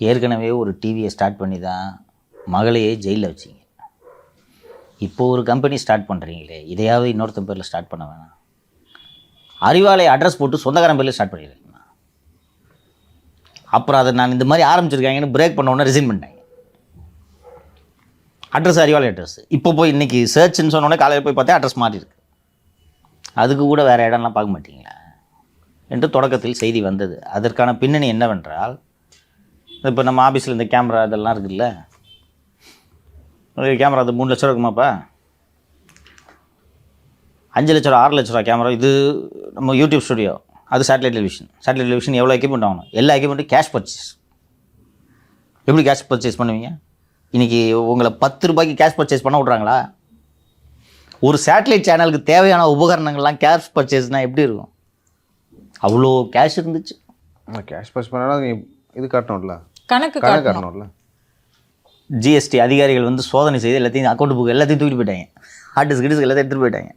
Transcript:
ஏற்கனவே ஒரு டிவியை ஸ்டார்ட் பண்ணி தான் மகளையே ஜெயிலில் வச்சிங்க. இப்போ ஒரு கம்பெனி ஸ்டார்ட் பண்ணுறீங்களே இதையாவது இன்னொருத்தன் பேரில் ஸ்டார்ட் பண்ண வேணாம். அறிவாலை அட்ரஸ் போட்டு சொந்தக்காரன் பேரில் ஸ்டார்ட் பண்ணிடுறீங்கண்ணா அப்புறம் அதை நான் இந்த மாதிரி ஆரம்பிச்சிருக்காங்கன்னு பிரேக் பண்ண உடனே ரிசைன் பண்ணிட்டாங்க. அட்ரஸ் அறிவாலை அட்ரஸ் இப்போ போய் இன்றைக்கி சர்ச்னு சொன்னோடனே காலையில் போய் பார்த்தா அட்ரஸ் மாறி இருக்கு. அதுக்கு கூட வேறு இடம்லாம் பார்க்க மாட்டிங்களா? என்று தொடக்கத்தில் செய்தி வந்தது. அதற்கான பின்னணி என்னவென்றால் இப்போ நம்ம ஆஃபீஸில் இந்த கேமரா இதெல்லாம் இருக்குல்ல ஒரு கேமரா அது மூணு லட்ச ரூபா இருக்குமாப்பா அஞ்சு லட்ச ரூபா ஆறு லட்ச ரூபா கேமரா. இது நம்ம யூடியூப் ஸ்டுடியோ. அது சேட்டலைட் டெலிவிஷன் சேட்டலைட் டெலிவிஷன் எவ்வளோ எக்யூப்மெண்ட் ஆகணும் எல்லா எக்யூப்மெண்ட்டும் கேஷ் பர்ச்சேஸ் எப்படி கேஷ் பர்ச்சேஸ் பண்ணுவீங்க? இன்றைக்கி உங்களை பத்து ரூபாய்க்கு கேஷ் பர்ச்சேஸ் பண்ண விட்றாங்களா? ஒரு சேட்டலைட் சேனலுக்கு தேவையான உபகரணங்கள்லாம் கேஷ் பர்ச்சேஸ்னால் எப்படி இருக்கும்? அவ்வளோ கேஷ் இருந்துச்சு. கேஷ் பர்ச்சேஸ் பண்ணாலும் இது காட்டணும்ல. கணக்கு கணக்கு காட்டணும். காட்டணும்ல. ஜிஎஸ்டி அதிகாரிகள் வந்து சோதனை செய்து எல்லாத்தையும் அக்கௌண்ட் புக் எல்லாத்தையும் தூக்கிட்டு போயிட்டாங்க. ஹார்ட் டிஸ்க் கிடிஸ்க் எல்லாத்தையும் எடுத்துகிட்டு போயிட்டாங்க.